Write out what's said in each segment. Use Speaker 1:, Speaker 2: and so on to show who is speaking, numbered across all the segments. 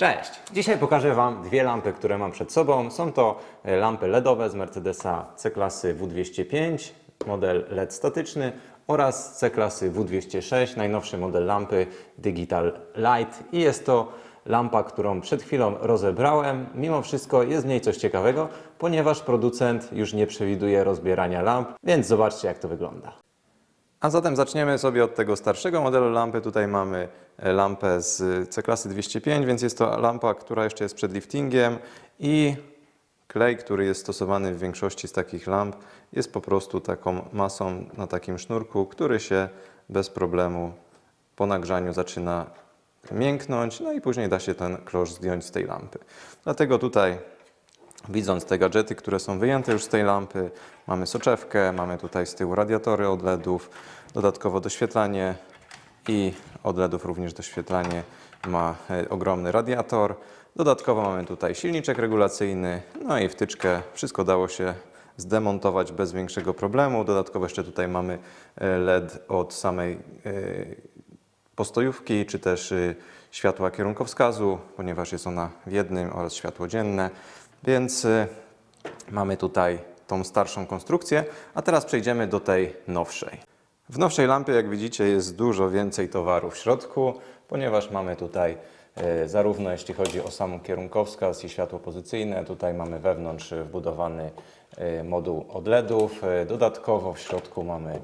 Speaker 1: Cześć! Dzisiaj pokażę Wam dwie lampy, które mam przed sobą. Są to e, lampy LEDowe z Mercedesa C-klasy W205, model LED statyczny oraz C-klasy W206, najnowszy model lampy Digital Light. I jest to lampa, którą przed chwilą rozebrałem. Mimo wszystko jest w niej coś ciekawego, ponieważ producent już nie przewiduje rozbierania lamp, więc zobaczcie jak to wygląda. A zatem zaczniemy sobie od tego starszego modelu lampy. Tutaj mamy e, lampę z C-klasy 205, więc jest to lampa, która jeszcze jest przed liftingiem i klej, który jest stosowany w większości z takich lamp, jest po prostu taką masą na takim sznurku, który się bez problemu po nagrzaniu zaczyna mięknąć, no i później da się ten klosz zdjąć z tej lampy. Dlatego tutaj Widząc te gadżety, które są wyjęte już z tej lampy, mamy soczewkę, mamy tutaj z tyłu radiatory od LEDów, dodatkowo doświetlanie i od LEDów również doświetlanie ma e, ogromny radiator. Dodatkowo mamy tutaj silniczek regulacyjny, no i wtyczkę. Wszystko dało się zdemontować bez większego problemu. Dodatkowo jeszcze tutaj mamy e, LED od samej e, postojówki, czy też y, światła kierunkowskazu, ponieważ jest ona w jednym oraz światło dzienne. Więc y, mamy tutaj tą starszą konstrukcję, a teraz przejdziemy do tej nowszej. W nowszej lampie, jak widzicie, jest dużo więcej towaru w środku, ponieważ mamy tutaj y, zarówno jeśli chodzi o sam kierunkowskaz i światło pozycyjne, tutaj mamy wewnątrz wbudowany y, moduł od LEDów. Dodatkowo w środku mamy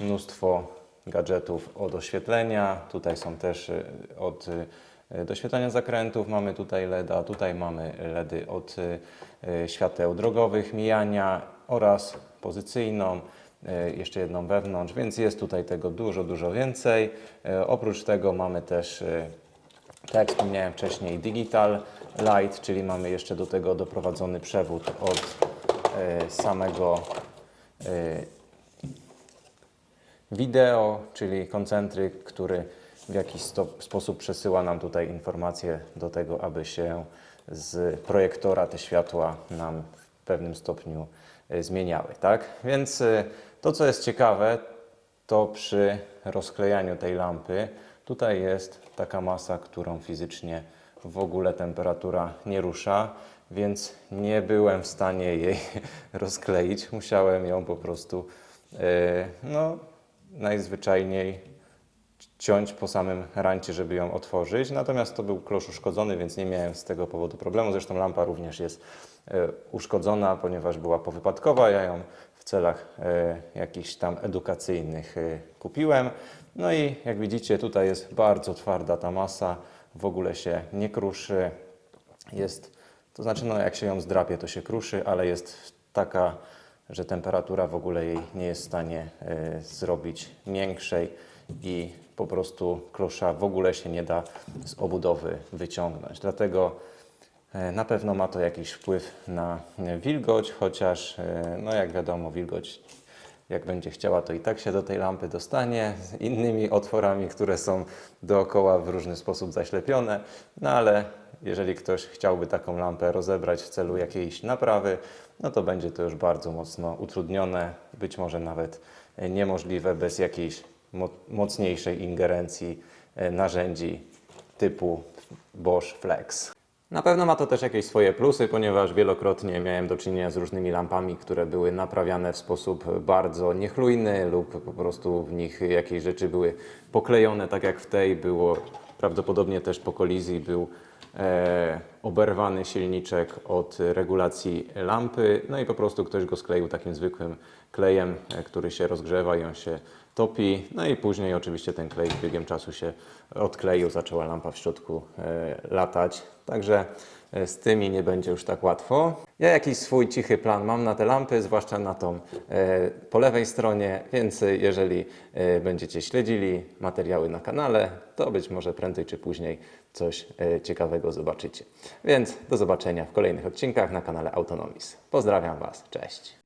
Speaker 1: mnóstwo gadżetów od oświetlenia. Tutaj są też od y, doświetlania zakrętów, mamy tutaj LEDa, tutaj mamy LEDy od y, y, świateł drogowych, mijania oraz pozycyjną, jeszcze jedną wewnątrz, więc jest tutaj tego dużo, dużo więcej. Oprócz tego mamy też, tak jak wspomniałem wcześniej, Digital Light, czyli mamy jeszcze do tego doprowadzony przewód od samego wideo, czyli koncentryk, który w jakiś sposób przesyła nam tutaj informacje do tego, aby się z projektora te światła nam w pewnym stopniu e, zmieniały, tak? Więc e, to, co jest ciekawe, to przy rozklejaniu tej lampy tutaj jest taka masa, którą fizycznie w ogóle temperatura nie rusza, więc nie byłem w stanie jej rozkleić. Musiałem ją po prostu e, no, najzwyczajniej ciąć po samym rancie, żeby ją otworzyć. Natomiast to był klosz uszkodzony, więc nie miałem z tego powodu problemu. Zresztą lampa również jest e, uszkodzona, ponieważ była powypadkowa. Ja ją w celach e, jakichś tam edukacyjnych e, kupiłem. No i jak widzicie, tutaj jest bardzo twarda ta masa, w ogóle się nie kruszy. Jest, to znaczy, no jak się ją zdrapie, to się kruszy, ale jest taka, że temperatura w ogóle jej nie jest w stanie zrobić miększej i po prostu klosza w ogóle się nie da z obudowy wyciągnąć. Dlatego e, na pewno ma to jakiś wpływ na e, wilgoć, chociaż e, no jak wiadomo, wilgoć jak będzie chciała, to i tak się do tej lampy dostanie z innymi otworami, które są dookoła w różny sposób zaślepione. No ale jeżeli ktoś chciałby taką lampę rozebrać w celu jakiejś naprawy, no to będzie to już bardzo mocno utrudnione, być może nawet niemożliwe bez jakiejś mocniejszej ingerencji e, narzędzi typu Bosch Flex. Na pewno ma to też jakieś swoje plusy, ponieważ wielokrotnie miałem do czynienia z różnymi lampami, które były naprawiane w sposób bardzo niechlujny lub po prostu w nich jakieś rzeczy były poklejone, tak jak w tej było prawdopodobnie też po kolizji był e, oberwany silniczek od regulacji lampy, no i po prostu ktoś go skleił takim zwykłym klejem, e, który się rozgrzewa i on się topi, no i później oczywiście ten klej z biegiem czasu się odkleił, zaczęła lampa w środku e, latać, także e, z tymi nie będzie już tak łatwo. Ja jakiś swój cichy plan mam na te lampy, zwłaszcza na tą e, po lewej stronie, więc jeżeli będziecie śledzili materiały na kanale, to być może prędzej czy później coś ciekawego zobaczycie. Więc do zobaczenia w kolejnych odcinkach na kanale Autonomis. Pozdrawiam Was, cześć!